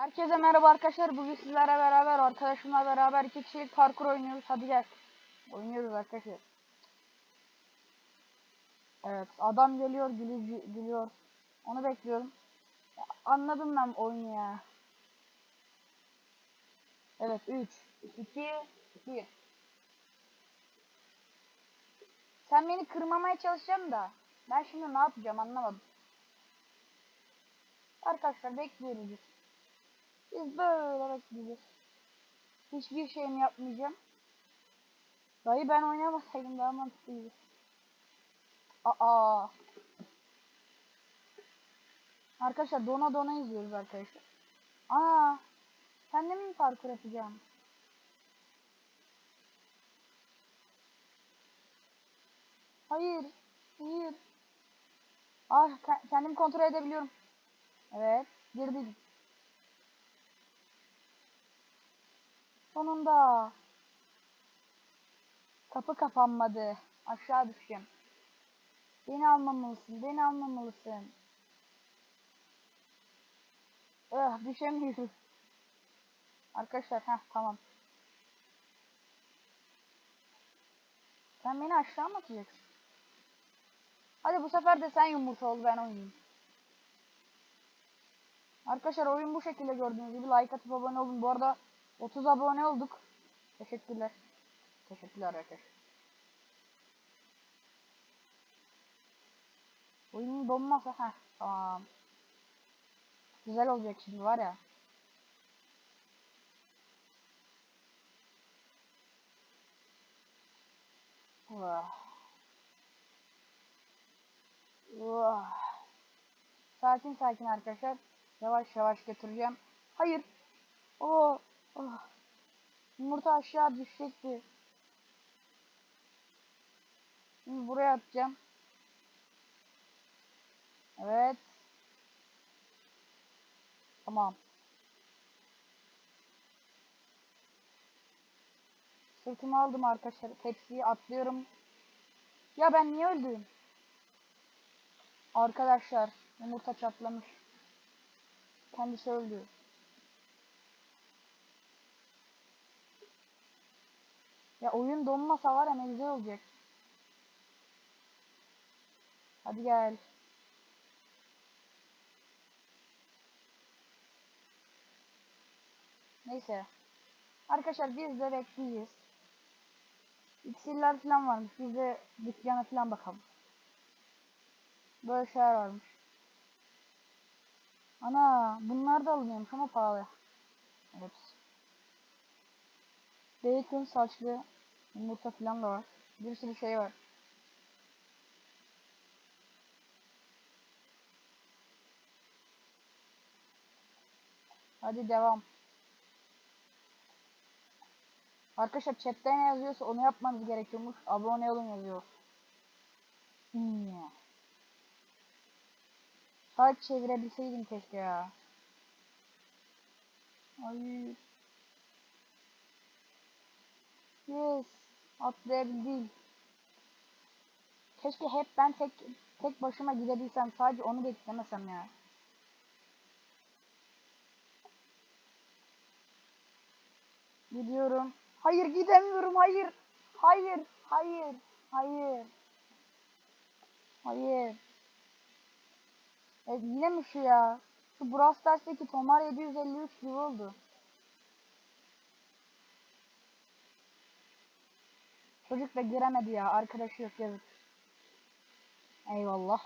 Herkese merhaba arkadaşlar. Bugün sizlerle beraber arkadaşımla beraber iki kişilik parkur oynuyoruz. Hadi gel. Oynuyoruz arkadaşlar. Evet adam geliyor gülü- gülüyor. Onu bekliyorum. Anladım ben oyunu ya. Evet 3 2 1 Sen beni kırmamaya çalışacaksın da ben şimdi ne yapacağım anlamadım. Arkadaşlar bekliyoruz biz. Böyle bekleyeceğiz. Hiçbir şeyimi yapmayacağım. Dayı ben oynamasaydım daha mantıklıydı. Aa. Arkadaşlar dona dona izliyoruz arkadaşlar. Aa. Sen de mi parkur yapacağım? Hayır. Hayır. Ah ke- kendimi kontrol edebiliyorum. Evet. Girdim. Sonunda. Kapı kapanmadı. Aşağı düşeceğim. Beni almamalısın. Beni almamalısın. Ah düşemiyorum. Arkadaşlar heh tamam. Sen beni aşağı mı atacaksın? Hadi bu sefer de sen yumurta ol ben oynayayım. Arkadaşlar oyun bu şekilde gördüğünüz gibi like atıp abone olun. Bu arada 30 abone olduk. Teşekkürler. Teşekkürler arkadaşlar. Oyunun donmasa ha tamam. Güzel olacak şimdi var ya. Vah. Vah. Sakin sakin arkadaşlar. Yavaş yavaş götüreceğim. Hayır. Oo. Oh. Yumurta aşağı düşecekti. Şimdi buraya atacağım. Evet. Tamam. Sırtımı aldım arkadaşlar. Tepsiyi atlıyorum. Ya ben niye öldüm? Arkadaşlar yumurta çatlamış. Kendisi öldü. Ya oyun donmasa var ya ne güzel olacak. Hadi gel. Neyse. Arkadaşlar biz de bekleyeceğiz. İksirler falan varmış. Biz de dükkana falan bakalım. Böyle şeyler varmış. Ana bunlar da alınıyormuş ama pahalı. Evet. Bacon saçlı yumurta falan da var. Bir sürü şey var. Hadi devam. Arkadaşlar chatte ne yazıyorsa onu yapmanız gerekiyormuş. Abone olun yazıyor. Hmm. Saat çevirebilseydim keşke ya. Ay. Yes. Atlayabildim. Keşke hep ben tek tek başıma gidebilsem. Sadece onu beklemesem ya. Gidiyorum. Hayır gidemiyorum. Hayır. Hayır. Hayır. Hayır. Hayır. E, yine mi şu ya? Şu Brawl Stars'taki Tomar 753 gibi oldu. Çocuk da giremedi ya. Arkadaşı yok yazık. Eyvallah.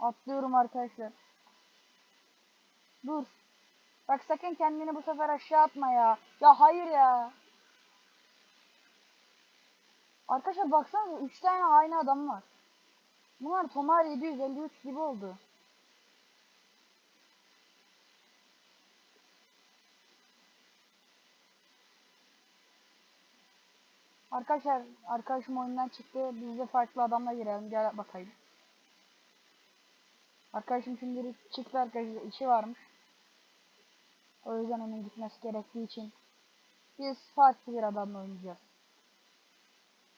Atlıyorum arkadaşlar. Dur. Bak sakın kendini bu sefer aşağı atma ya. Ya hayır ya. Arkadaşlar baksana 3 tane aynı adam var. Bunlar Tomar 753 gibi oldu. Arkadaşlar arkadaşım oyundan çıktı. Biz de farklı adamla girelim. Gel bakayım. Arkadaşım şimdi çıktı arkadaşlar. işi varmış. O yüzden onun gitmesi gerektiği için. Biz farklı bir adamla oynayacağız.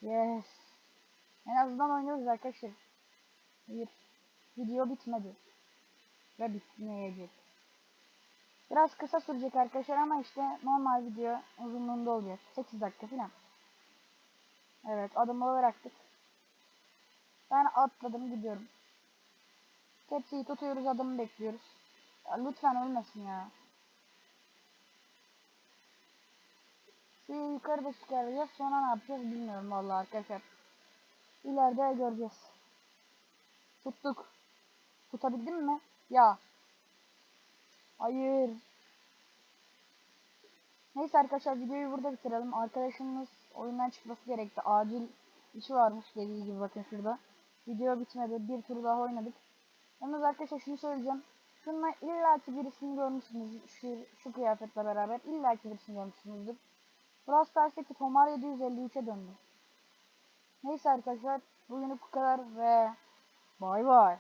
Yes. En azından oynuyoruz arkadaşlar. Hayır. Video bitmedi. Ve bitmeyecek. Biraz kısa sürecek arkadaşlar ama işte normal video uzunluğunda olacak. 8 dakika falan. Evet adımı bıraktık. Ben atladım gidiyorum. Tepsiyi tutuyoruz adımı bekliyoruz. Ya lütfen ölmesin ya. Suyu yukarıda çıkaracağız sonra ne yapacağız bilmiyorum vallahi arkadaşlar. İleride göreceğiz. Tuttuk. Tutabildim mi? Ya. Hayır. Neyse arkadaşlar videoyu burada bitirelim. Arkadaşımız oyundan çıkması gerekti. Acil işi varmış dediği gibi bakın şurada. Video bitmedi. Bir tur daha oynadık. Yalnız arkadaşlar şunu söyleyeceğim. Şununla illaki birisini görmüşsünüz. Şu, şu kıyafetle beraber illaki birisini görmüşsünüzdür. Brawl Stars'taki Tomar 753'e döndü. Neyse arkadaşlar bugünlük bu kadar ve bay bay.